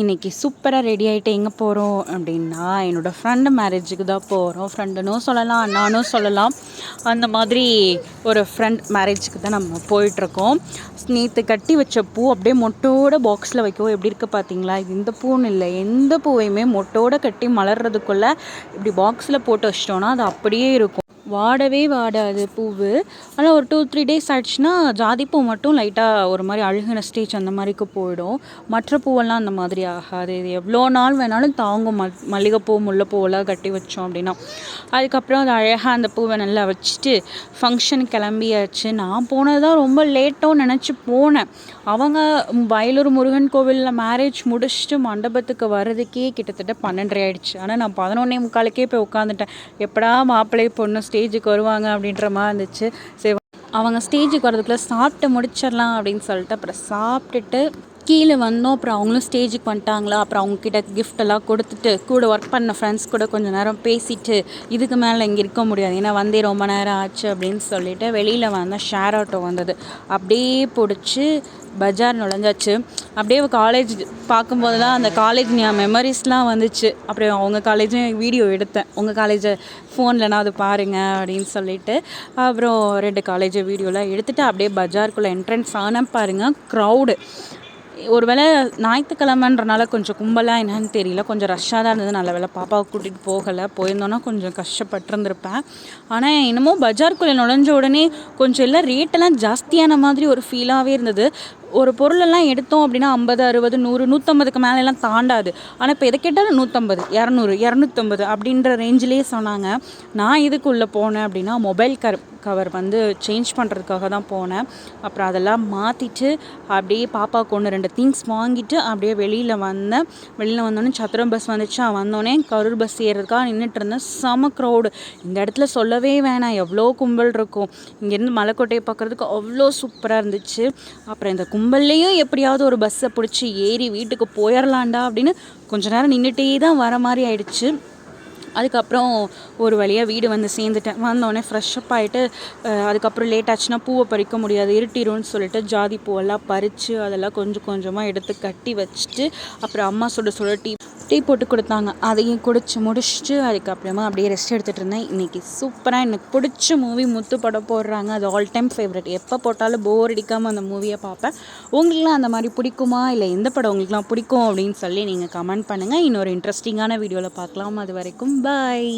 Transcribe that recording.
இன்றைக்கி சூப்பராக ரெடி ஆகிட்டு எங்கே போகிறோம் அப்படின்னா என்னோடய ஃப்ரெண்டு மேரேஜுக்கு தான் போகிறோம் ஃப்ரெண்டுனும் சொல்லலாம் அண்ணானும் சொல்லலாம். அந்த மாதிரி ஒரு ஃப்ரெண்ட் மேரேஜுக்கு தான் நம்ம போயிட்டுருக்கோம். நேற்று கட்டி வச்ச பூ அப்படியே மொட்டோட பாக்ஸில் வைக்கவும் எப்படி இருக்குது பார்த்தீங்களா இது இந்த பூன்னு இல்லை. எந்த பூவையுமே மொட்டோட கட்டி மலர்றதுக்குள்ளே இப்படி பாக்ஸில் போட்டு வச்சிட்டோன்னா அது அப்படியே இருக்கும். வாடவே வாடாது பூவு. ஆனால் ஒரு டூ த்ரீ டேஸ் ஆயிடுச்சுன்னா ஜாதிப்பூ மட்டும் லைட்டாக ஒரு மாதிரி அழுகின ஸ்டேஜ் அந்த மாதிரிக்கு போயிடும். மற்ற பூவெல்லாம் அந்த மாதிரி ஆகாது. இது எவ்வளோ நாள் வேணாலும் தாங்கும். மல் மல்லிகைப்பூ முல்லைப்பூவெல்லாம் கட்டி வச்சோம் அப்படின்னா. அதுக்கப்புறம் அது அழகாக அந்த பூவை நல்லா வச்சுட்டு ஃபங்க்ஷன் கிளம்பியாச்சு. நான் போனது தான் ரொம்ப லேட்டாக நினச்சி போனேன். அவங்க வயலூர் முருகன் கோவிலில் மேரேஜ் முடிச்சுட்டு மண்டபத்துக்கு வர்றதுக்கே கிட்டத்தட்ட பன்னெண்டரை ஆயிடுச்சு. ஆனால் நான் பதினொன்னே முக்காலுக்கே போய் உட்காந்துட்டேன். எப்படா மாப்பிள்ளை பொண்ணு ஸ்டேஜுக்கு வருவாங்க அப்படின்ற மாதிரி இருந்துச்சு. சரி அவங்க ஸ்டேஜுக்கு வரதுக்குள்ளே சாப்பிட்டு முடிச்சிடலாம் அப்படின்னு சொல்லிட்டு அப்புறம் சாப்பிட்டுட்டு கீழே வந்தோம். அப்புறம் அவங்களும் ஸ்டேஜுக்கு வந்துட்டாங்களா? அப்புறம் அவங்கக்கிட்ட கிஃப்ட் எல்லாம் கொடுத்துட்டு கூட ஒர்க் பண்ண ஃப்ரெண்ட்ஸ் கூட கொஞ்சம் நேரம் பேசிட்டு இதுக்கு மேலே இங்கே இருக்க முடியாது. ஏன்னா வந்தே ரொம்ப நேரம் ஆச்சு அப்படின்னு சொல்லிட்டு வெளியில் வந்தால் ஷேர் ஆட்டோ வந்தது. அப்படியே பிடிச்சி பஜார் நுழைஞ்சாச்சு. அப்படியே காலேஜ் பார்க்கும்போது தான் அந்த காலேஜ் ஞா மெமரிஸ்லாம் வந்துச்சு. அப்புறம் அவங்க காலேஜும் வீடியோ எடுத்தேன். உங்கள் காலேஜை ஃபோன்லனா அது பாருங்கள் அப்படின்னு சொல்லிட்டு அப்புறம் ரெண்டு காலேஜை வீடியோலாம் எடுத்துகிட்டு அப்படியே பஜாருக்குள்ளே என்ட்ரன்ஸ் ஆனால் பாருங்கள் க்ரௌடு ஒரு வேளை ஞாயிற்றுக்கிழமைன்றனால கொஞ்சம் கும்பலாக என்னன்னு தெரியல. கொஞ்சம் ரஷ்ஷாக தான் இருந்தது. நல்ல வேலை பாப்பாவை கூட்டிகிட்டு போகலை. போயிருந்தோன்னா கொஞ்சம் கஷ்டப்பட்டிருந்துருப்பேன். ஆனால் என்னமோ பஜார்க்குள்ளே நுழைஞ்ச உடனே கொஞ்சம் எல்லாம் ரேட்டெல்லாம் ஜாஸ்தியான மாதிரி ஒரு ஃபீலாகவே இருந்தது. ஒரு பொருளெல்லாம் எடுத்தோம் அப்படின்னா ஐம்பது அறுபது நூறு நூற்றம்பதுக்கு மேலெல்லாம் தாண்டாது. ஆனால் இப்போ எதை கேட்டாலும் நூற்றம்பது இரநூறு இரநூத்தம்பது அப்படின்ற ரேஞ்சிலே சொன்னாங்க. நான் இதுக்குள்ளே போனேன் அப்படின்னா மொபைல் கர் கவர் வந்து சேஞ்ச் பண்ணுறதுக்காக தான் போனேன். அப்புறம் அதெல்லாம் மாற்றிட்டு அப்படியே பாப்பாவுக்கு ஒன்று ரெண்டு திங்ஸ் வாங்கிட்டு அப்படியே வெளியில் வந்தேன். வெளியில் வந்தோடனே சத்திரம் பஸ் வந்துச்சா. வந்தோடனே கரூர் பஸ் ஏறுறதுக்காக நின்றுட்டு இருந்தேன். செம க்ரௌடு இந்த இடத்துல சொல்லவே வேணாம். எவ்வளோ கும்பல் இருக்கும். இங்கேருந்து மலைக்கோட்டையை பார்க்குறதுக்கு அவ்வளோ சூப்பராக இருந்துச்சு. அப்புறம் இந்த நம்மளையும் எப்படியாவது ஒரு பஸ்ஸை பிடிச்சி ஏறி வீட்டுக்கு போயிடலாண்டா அப்படின்னு கொஞ்ச நேரம் நின்றுட்டே தான் வர மாதிரி ஆயிடுச்சு. அதுக்கப்புறம் ஒரு வழியாக வீடு வந்து சேர்ந்துட்டேன். வந்தோடனே ஃப்ரெஷ்ஷப் ஆகிட்டு அதுக்கப்புறம் லேட் ஆச்சுன்னா பூவை பறிக்க முடியாது இருட்டிடும்னு சொல்லிட்டு ஜாதி பூவெல்லாம் பறித்து அதெல்லாம் கொஞ்சம் கொஞ்சமாக எடுத்து கட்டி வச்சுட்டு அப்புறம் அம்மா சுட சுட டீ டீ போட்டு கொடுத்தாங்க. அதையும் குடிச்சு முடிச்சுட்டு அதுக்கப்புறமா அப்படியே ரெஸ்ட் எடுத்துகிட்டு இருந்தேன். இன்றைக்கி சூப்பராக எனக்கு பிடிச்ச மூவி முத்து படம் போடுறாங்க. அது ஆல் டைம் ஃபேவரட் எப்போ போட்டாலும் போர் அடிக்காமல் அந்த மூவியை பார்ப்பேன். உங்களுக்குலாம் அந்த மாதிரி பிடிக்குமா? இல்லை எந்த படம் உங்களுக்குலாம் பிடிக்கும் அப்படின்னு சொல்லி நீங்கள் கமெண்ட் பண்ணுங்கள் இன்னொரு இன்ட்ரெஸ்டிங்கான வீடியோவில் பார்க்கலாம். அது வரைக்கும் பாய்